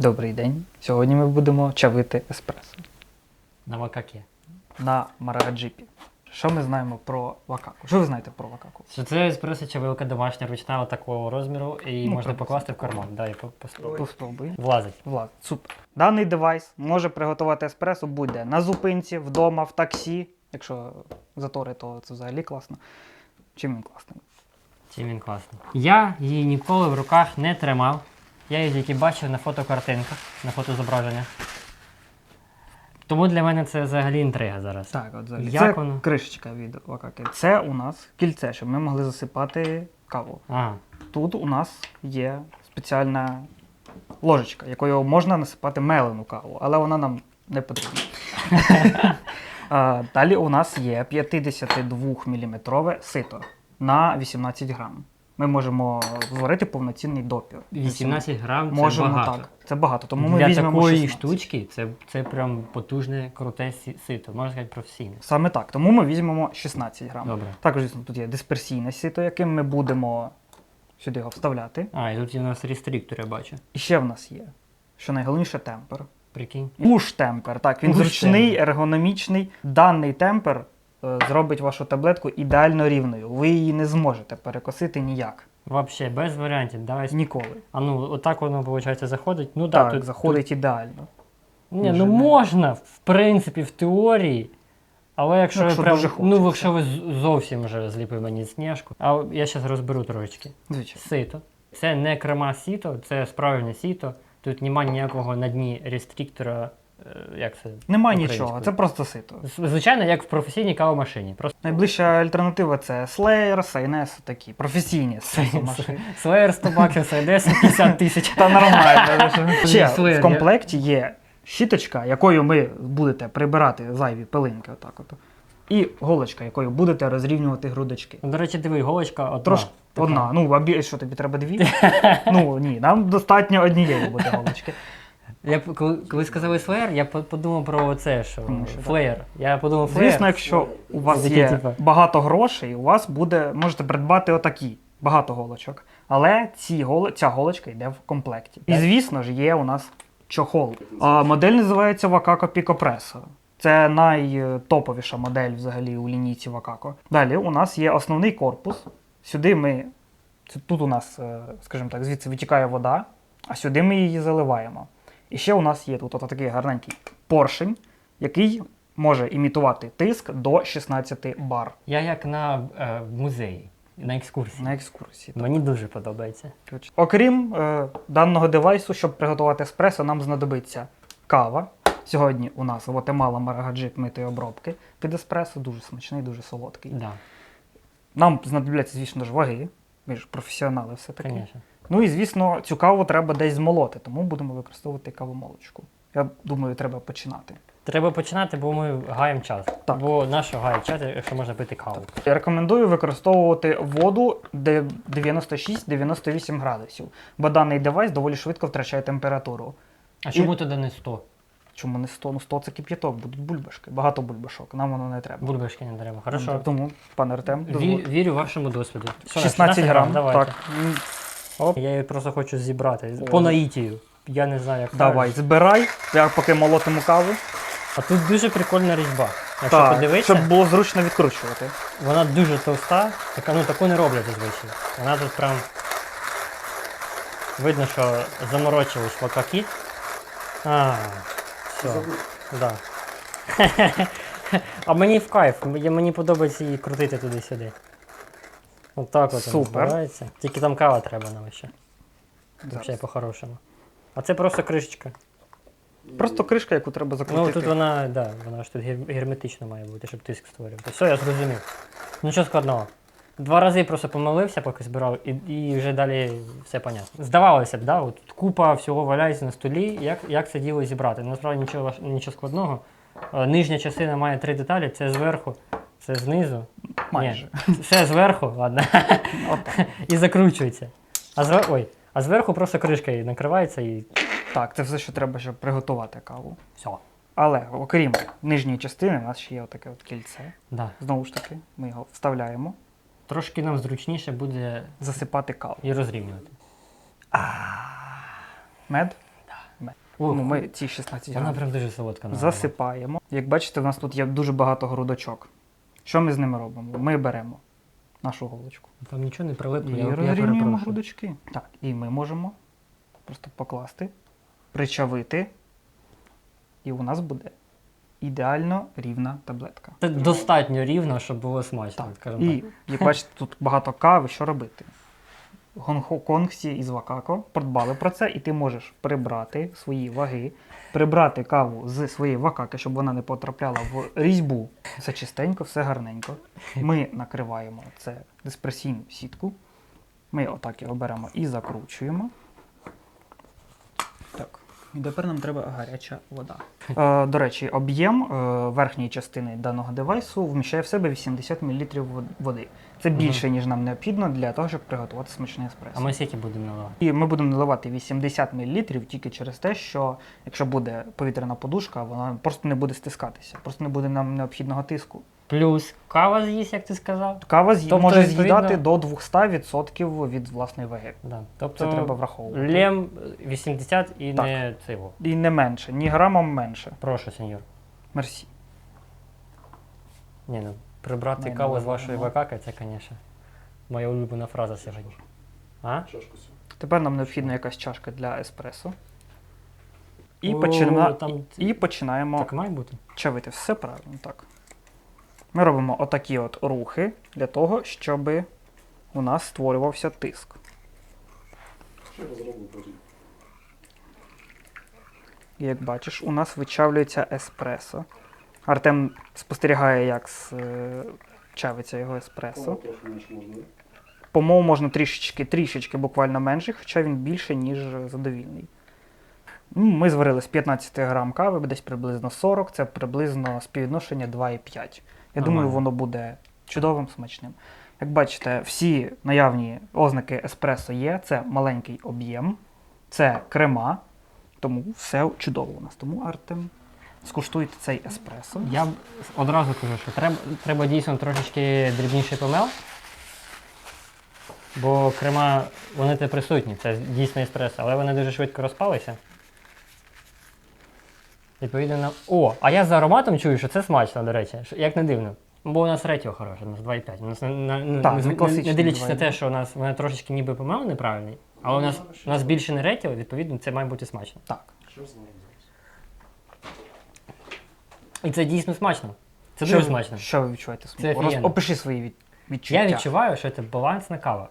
Добрий день. Сьогодні ми будемо чавити еспресо На макаке. на Марагаджипі. Що ми знаємо про вакаку? Що ви знаєте про вакаку? Що це еспресо чавилка домашня ручна такого розміру і Ну, можна покласти в карман. Да, і по- по- Поспробуй. влазить. Влад, супер. Даний девайс може приготувати еспресо будь-де на зупинці, вдома, в таксі. Якщо затори, то це взагалі класно. Чим він класний? Чим він класний. Я її ніколи в руках не тримав. Я її тільки бачив на фотокартинках, на фотозображеннях. Тому для мене це взагалі інтрига зараз. Так, от взагалі. Як це воно? кришечка від вакаки. Це у нас кільце, щоб ми могли засипати каву. Ага. Тут у нас є спеціальна ложечка, якою можна насипати мелену каву, але вона нам не потрібна. Далі у нас є 52 мм сито на 18 грам. Ми можемо зварити повноцінний допір. 18 грам це Можемо багато. так. Це багато. Тому ми Для візьмемо такої 16. штучки це, це прям потужне, круте сі- сито, можна сказати, професійне. Саме так. Тому ми візьмемо 16 грам. Добре. Також звісно, тут є дисперсійне сито, яким ми будемо сюди його вставляти. А, і тут є у нас рестриктор, я бачу. І ще в нас є, що найголовніше темпер. Прикинь. Пуш темпер. Так, він Push зручний, темпер. ергономічний. Даний темпер зробить вашу таблетку ідеально рівною. Ви її не зможете перекосити ніяк. Вообще, без варіантів. Давай. Ніколи. А ну, отак воно, виходить, заходить. Ну да, так, тут заходить ідеально. Ні, ну не- можна, в принципі, в теорії. Але якщо, Ну, ви якщо прям, дуже ну, якщо ви зовсім вже зліпив мені сніжку. А я зараз розберу трошечки. Звичайно. Сито. Це не крема сіто, це справжнє сіто. Тут немає ніякого на дні рестриктора. Е, Як це? Немає нічого, це просто сито. Звичайно, як в професійній кавомашині. Просто Найближча альтернатива це Slayer, Saynes, такі професійні машини. Slayer 100 баксів, Сайдес 50 тисяч. Та нормально. Ще в комплекті є щіточка, якою ви будете прибирати зайві пилинки. Отак от. І голочка, якою будете розрівнювати грудочки. Ну, До речі, диви, голочка одна. Трошки одна. Ну, а що тобі треба дві? ну ні, нам достатньо однієї буде голочки. Я п- коли, коли сказали флеєр, я по- подумав про це, що Тому що, флеєр. Я подумав флеєр. Звісно, якщо у вас Такі, є типа. багато грошей, у вас буде, можете придбати отакі, багато голочок. Але ці голо, ця голочка йде в комплекті. І Так. звісно ж, є у нас чохол. А, модель називається Pico Presso. Це найтоповіша модель взагалі у лінійці Wakako. Далі у нас є основний корпус. Сюди ми. це Тут у нас, е, скажімо так, звідси витікає вода, а сюди ми її заливаємо. І ще у нас є тут от такий гарненький поршень, який може імітувати тиск до 16 бар Я як на е, музеї, на екскурсії. на екскурсії. Мені дуже подобається. Окрім е, даного девайсу, щоб приготувати еспресо, нам знадобиться кава. Сьогодні у нас Гватемала Марагаджит митої обробки під еспресо, дуже смачний, дуже солодкий. Да, Нам знадобляться, звісно ж, ваги. Ми ж професіонали все-таки. звісно. Ну і звісно, цю каву треба десь змолоти, тому будемо використовувати кавомолочку. Я думаю, треба починати. Треба починати, бо ми гаємо час. Так. Бо нащо гаяти час, якщо можна пити каву? Я рекомендую використовувати воду 96-98 градусів, бо даний девайс доволі швидко втрачає температуру. А чому туди не 100? Чому не 100? Ну 100 це кип'яток, будуть бульбашки, багато бульбашок, нам воно не треба. Бульбашки не треба. Хорошо. Тому, пане Артем, Ві, вірю вашому досвіду. Що, 16 грам. Давайте. Так. Оп. Я її просто хочу зібрати. По наїтію. Я не знаю, як Давай, правильно. збирай, я поки молотиму каву. А тут дуже прикольна різьба. Якщо Так, подивитися, щоб було зручно відкручувати. вона дуже товста, така, ну таку не роблять зазвичай. Вона тут прям. Видно, що заморочились вакакіт. А, все. Да. а мені в кайф, мені подобається її крутити туди-сюди. Отак от Супер. збирається. Тільки там кава треба нам ще. Взагалі по-хорошому. А це просто кришечка. Просто кришка, яку треба закрутити. Ну тут вона, да, вона ж тут гер- герметично має бути, щоб тиск створювати. Все, я зрозумів. Нічого складного. Два рази просто помилився, поки збирав, і, і вже далі все понятно. Здавалося б, да, от купа всього валяється на столі, як, як це діло зібрати. Насправді нічого, важ- нічого складного. Е, Нижня частина має три деталі: це зверху, це знизу. Майже. Ні, все зверху, ладно. І закручується. А, звер... Ой, а зверху просто кришкою накривається і Так, це все, що треба, щоб приготувати каву. все. Але окрім нижньої частини, у нас ще є таке от кільце. Да. Знову ж таки, ми його вставляємо, Трошки нам зручніше буде засипати каву. і розрівнювати. Мед? Мед. Ух, Ну, ми ці 16 Вона прям дуже солодка. засипаємо. Як бачите, у нас тут є дуже багато грудочок. Що ми з ними робимо? Ми беремо нашу голочку Там нічого не прилипло, і я, розрівнюємо грудочки. Так, і ми можемо просто покласти, причавити, і у нас буде ідеально рівна таблетка. Це достатньо рівно, щоб було смачно. Так, скажімо і як бачите, тут багато кави, що робити? Гонконгці із Вакако подбали про це, і ти можеш прибрати свої ваги, прибрати каву з своєї вакаки, щоб вона не потрапляла в різьбу. Все чистенько, все гарненько. Ми накриваємо це диспресійну сітку. Ми отак його беремо і закручуємо. І тепер нам треба гаряча вода. Е, до речі, об'єм е, верхньої частини даного девайсу вміщає в себе 80 мл води. Це більше, ніж нам необхідно для того, щоб приготувати смачний еспресо. А ми скільки будемо наливати? І ми будемо наливати 80 мл тільки через те, що якщо буде повітряна подушка, вона просто не буде стискатися, просто не буде нам необхідного тиску. Плюс кава з'їсть, як ти сказав. Кава з'ї- Тобто, може відповідно- з'їдати до 200% від власної ваги. Да. Тобто Це треба враховувати. лем 80 і Так. не цього. І не менше, ні грамом менше. Прошу, сеньор. Мерсі. Ні, ну, прибрати Дай каву з наливаємо. вашої вакаки, це, звісно, моя улюблена фраза сьогодні. А? Тепер нам необхідна якась чашка для еспресо. І, О, почина... там- і починаємо Так має бути. чавити. Все правильно, так. Ми робимо отакі от рухи для того, щоб у нас створювався тиск. Як бачиш, у нас вичавлюється еспресо. Артем спостерігає, як с- е, чавиться його еспресо. По-моєму, можна трішечки, трішечки буквально менше, хоча він більше, ніж задовільний. Ну, Ми зварили з 15 грам кави, десь приблизно 40, це приблизно співвідношення 2,5. Я думаю, воно буде чудовим, смачним. Як бачите, всі наявні ознаки еспресо є. Це маленький об'єм, це крема, тому все чудово у нас. Тому Артем, скуштуйте цей еспресо. Я б одразу кажу, що треба, треба дійсно трошечки дрібніший помел. Бо крема, вони те присутні, це дійсно еспресо, але вони дуже швидко розпалися. Відповідно на. О, а я за ароматом чую, що це смачно, до речі. що- Як не дивно. Бо у нас третього хороше, у нас 2,5. У нас не, не, не, Так, не, ну, не, класичний не дивлячись на 2,5. те, що у нас вони трошечки ніби помел неправильний, але у нас, у нас більше не ретіо, відповідно, це має бути смачно. Так. Що знаємо зараз? І це дійсно смачно. Це що, дуже смачно. Що ви відчуваєте? Це смаку? Роз- офігенно. Опиши свої від... відчуття. Я відчуваю, що це балансна кава.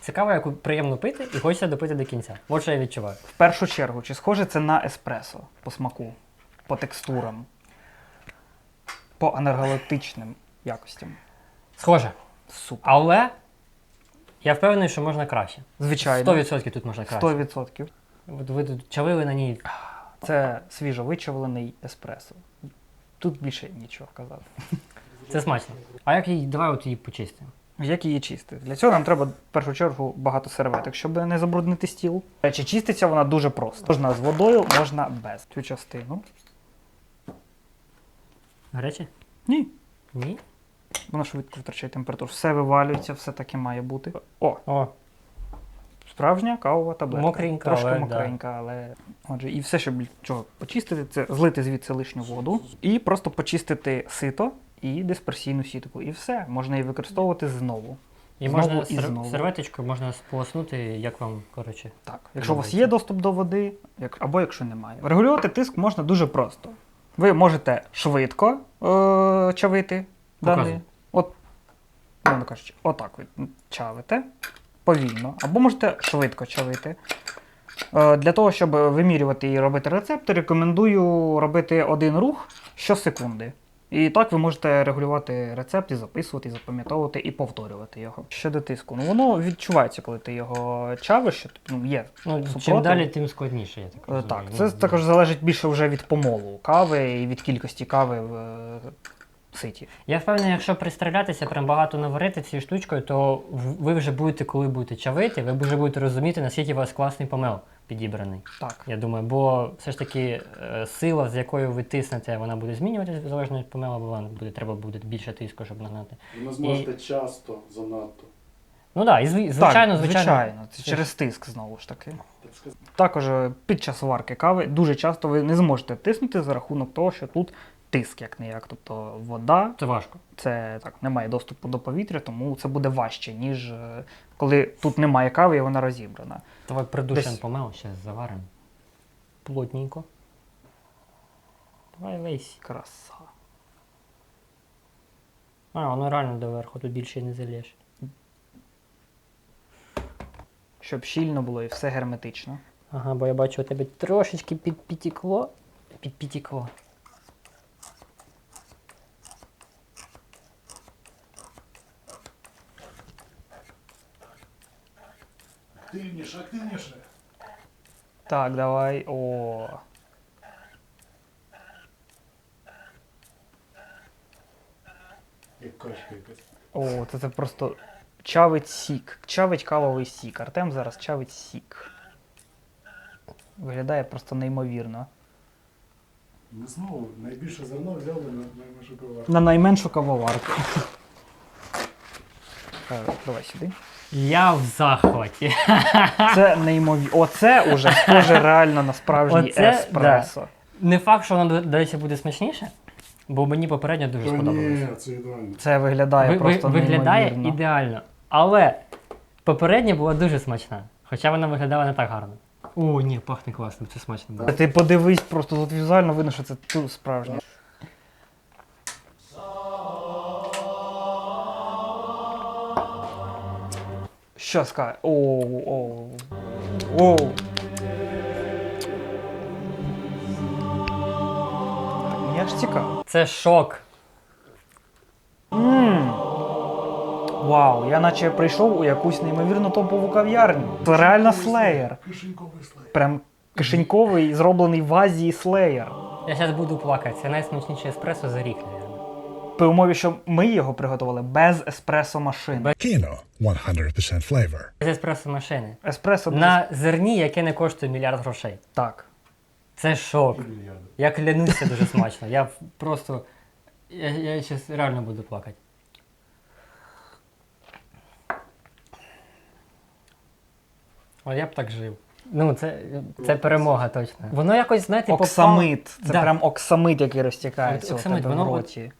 Це кава, яку приємно пити і хочеться допити до кінця. От що я відчуваю. В першу чергу, чи схоже це на еспресо по смаку, по текстурам, по енергетичним якостям? Схоже. Супер. Але я впевнений, що можна краще. Звичайно. 100% тут можна краще. 100%. От ви чавили на ній. Це свіжо вичавлений еспресо. Тут більше нічого казати. Це смачно. А як її, давай от її почистимо. Як її чистити? Для цього нам треба в першу чергу багато серветок, щоб не забруднити стіл. Речі, чиститься вона дуже просто. Можна з водою, можна без. Цю частину. Гаряче? Ні. Ні. Вона швидко втрачає температуру. Все вивалюється, все таки має бути. О, О, Справжня кавова таблетка. Мокренька, Трошки але, мокренька, але. Отже, і все, щоб чого почистити, це злити звідси лишню воду і просто почистити сито і дисперсійну сітку. І все. Можна її використовувати знову. і Знову можна і сер... знову. серветочкою можна сполоснути, як вам, коротше. Так. Якщо у вас є доступ до води, як... або якщо немає. Регулювати тиск можна дуже просто. Ви можете швидко е- чавити Показуй. даний. От, мовно кажучи, отак ви чавите повільно, або можете швидко чавити. Е, Для того, щоб вимірювати і робити рецепти, рекомендую робити один рух щосекунди. І так ви можете регулювати рецепт і записувати, і запам'ятовувати, і повторювати його. Щодо тиску, ну воно відчувається, коли ти його чавиш, що ну, є. Ну, чим далі, тим складніше, я так Е, розумію. Так, це ну. також залежить більше вже від помолу кави і від кількості кави в е, ситі. Я впевнений, якщо пристрілятися, прям багато наварити цією штучкою, то ви вже будете, коли будете чавити, ви вже будете розуміти, наскільки у вас класний помел підібраний. Так. Я думаю, бо все ж таки е, сила, з якою ви тиснете, вона буде змінюватися залежно від помела, бо вам буде, треба буде більше тиску, щоб нагнати. Ви не зможете часто занадто. Ну так, і зв- звичайно, так, звичайно. звичайно. Це Це через тиск знову ж таки. Також е, під час варки кави дуже часто ви не зможете тиснути за рахунок того, що тут тиск як не як. Тобто вода, Це важко. це так, немає доступу до повітря, тому це буде важче, ніж е, коли тут немає кави і вона розібрана. Давай придушимо Десь. помело, ще заваримо. Плотненько. Давай весь. Краса. А, воно реально доверху, тут більше не залєш. Щоб щільно було і все герметично. Ага, бо я бачу, у тебе трошечки підпітікло. Підпітікло. Так, давай. О. Як качка якась. О, це, це просто чавить сік. Чавить кавовий сік. Артем зараз чавить сік. Виглядає просто неймовірно. Ми знову найбільше зерно взяли на найменшу коварку. На найменшу кавоварку. Давай сюди. Я в захваті. Це неймовірно. Оце уже схоже реально на справжній Оце, еспресо. Не факт, що воно, до- до буде смачніше, бо мені попередньо дуже ні, це ідеально. Це виглядає Ви- ви- просто виглядає неймовірно. ідеально. Але попередня була дуже смачна. Хоча вона виглядала не так гарно. О, ні, пахне класно, це смачно було. Ти подивись, просто тут візуально видно, що це тут справжнє. Що скаже? Оу, оу. Оу. Так, мені аж цікаво. Це шок. Ммм. Вау, я наче прийшов у якусь неймовірно топову кав'ярню. Це реально слеєр. Кишеньковий слей. Прям кишеньковий, зроблений в Азії слеєр. Я зараз буду плакати. Це найсмачніше еспресо за рік. При умові, що ми його приготували без еспресо машини. Kino, 100% flavor. З еспресо машини. Еспресо без... На зерні, яке не коштує мільярд грошей. так. Це шок. Я клянусь, це дуже смачно. Я в- просто. Я, я зараз реально буду плакати. О, я б так жив. Ну, це, це перемога точно. Воно якось, знаєте, попало- Оксамит. Це Да. прям оксамит, який розтікається От у оксамит, тебе в воно от- роті.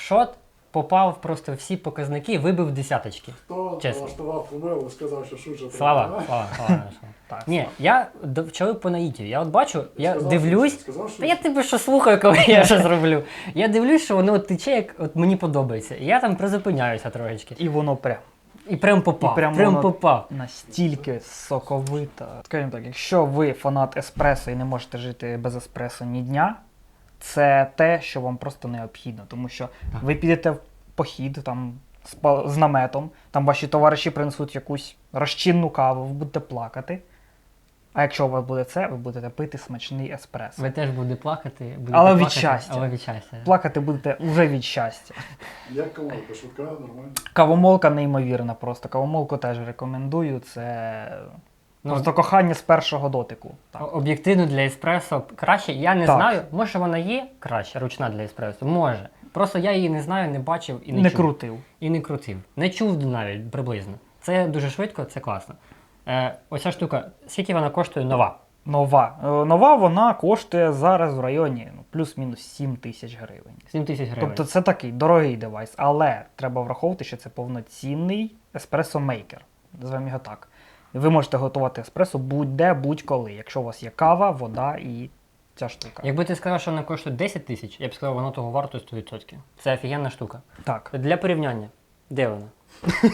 Шот попав просто всі показники, вибив десяточки. Хто Чесно. налаштував помилу сказав, що шуча Слава, слава, слава. Так. Ні, я до- по наїті. Я от бачу, я Сказав, дивлюсь. що- Сказав, що Та я тебе що слухаю, коли я щось роблю. Я дивлюсь, що воно от тече, як от мені подобається. І я там призупиняюся трошечки. І воно прям І прям попав. І прям прям воно- попав. настільки соковита. Скажімо так, якщо ви фанат еспресо і не можете жити без еспресо ні дня, це те, що вам просто необхідно. Тому що ви підете в похід там з, па- з наметом, там ваші товариші принесуть якусь розчинну каву, ви будете плакати. А якщо у вас буде це, ви будете пити смачний еспресо. Ви теж будете плакати. Будете Але від щастя. Але від щастя. Плакати будете вже від щастя. Як колонка, швидка, нормально. Кавомолка неймовірна просто. Кавомолку теж рекомендую. Це Ну, просто кохання з першого дотику. Так. Об'єктивно для еспресо краще. Я не Так. знаю. Може вона є краще, ручна для еспресо? Може. Просто я її не знаю, не бачив і не, Не чув. крутив. І не крутив. Не чув навіть приблизно. Це дуже швидко, це класно. Е, оця штука, скільки вона коштує нова? Нова. Е, Нова вона коштує зараз в районі ну, плюс-мінус 7 тисяч гривень. 7 тисяч гривень. Тобто це такий дорогий девайс, але треба враховувати, що це повноцінний еспресо-мейкер. Називаємо його так. Ви можете готувати еспресо будь-де, будь-коли, якщо у вас є кава, вода і ця штука. Якби ти сказав, що вона коштує 10 тисяч, я б сказав, воно того варто 100%. Це офігенна штука. Так. Для порівняння, де вона?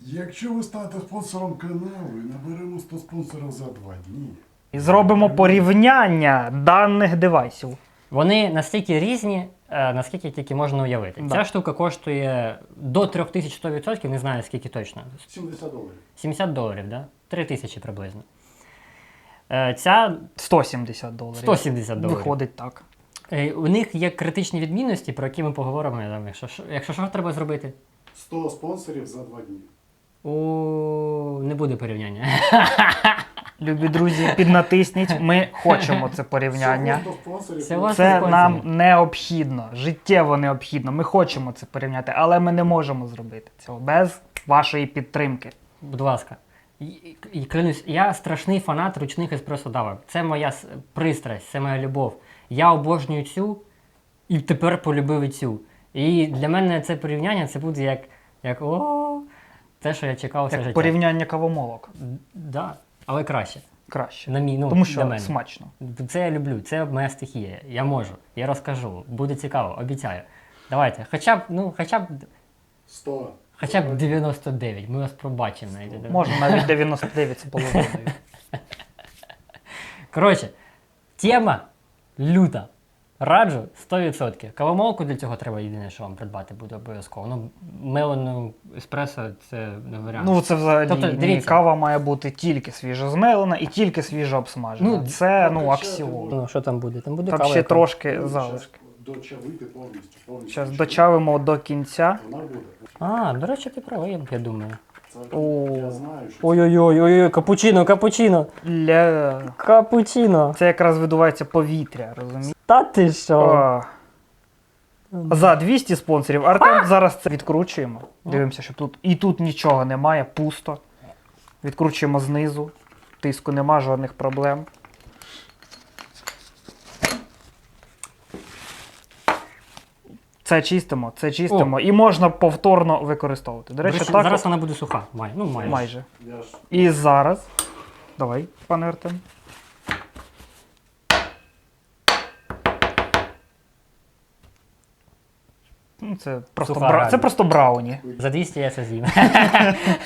Якщо ви станете спонсором каналу і наберемо 100 спонсорів за два дні. І зробимо порівняння даних девайсів. Вони настільки різні, е, наскільки тільки можна уявити. Да. Ця штука коштує до 3100%, не знаю скільки точно. 70 доларів. 70 доларів, да? 3 тисячі приблизно. Е, Ця 170 доларів. 170 доларів. Виходить так. Е, У них є критичні відмінності, про які ми поговоримо. я думаю, Якщо, що- якщо що треба зробити? 100 спонсорів за два дні. У... Не буде порівняння. Любі друзі, піднатисніть. Ми хочемо це порівняння. Всього 100 спонсорів. Це Це нам необхідно, життєво необхідно. Ми хочемо це порівняти, але ми не можемо зробити цього без вашої підтримки. Будь ласка. І клянусь, я страшний фанат ручних еспресо-давок. Це моя пристрасть, це моя любов. Я обожнюю цю і тепер полюбив і цю. І для мене це порівняння це буде як, як о, те, що я чекав все життя. порівняння кавомолок. Да, але краще. Краще. На мій, ну, Тому для що мене. смачно. Це я люблю, це моя стихія. Я можу, я розкажу, буде цікаво, обіцяю. Давайте, хоча б, ну, хоча б, 100. хоча б 99, ми вас пробачимо. Можна навіть 99 з половиною. Коротше, тема люта. Раджу 100%. Кавомолку для цього треба єдине, що вам придбати буде обов'язково. Ну, мелену еспресо це не варіант. Ну, це взагалі Тобто, ні, дивіться. кава має бути тільки свіжо змелена і тільки свіжо обсмажена. Ну, це ну ну, аксіом. ну, що там буде? Там буде Там кава. ще яка- трошки залишки. Дочавити повністю. повністю Зараз дочавимо до кінця. А, до речі, ти правий, я думаю. О. я знаю, що Ой-ой-ой, ой-ой, капучино, капучино, Ля... капучино. Це якраз видувається повітря, розумієш? Та ти що? За 200 спонсорів. Артем зараз це відкручуємо. Дивимося, що тут і тут нічого немає, пусто. Відкручуємо знизу. Тиску нема, жодних проблем. Це чистимо, це чистимо. І можна повторно використовувати. До До речі, речі, так зараз вона буде суха. Май, ну, майже. майже. І зараз. Давай, пане Артем. Ну, Це просто, Суха бра... це просто брауні. За 200 я це з'їм.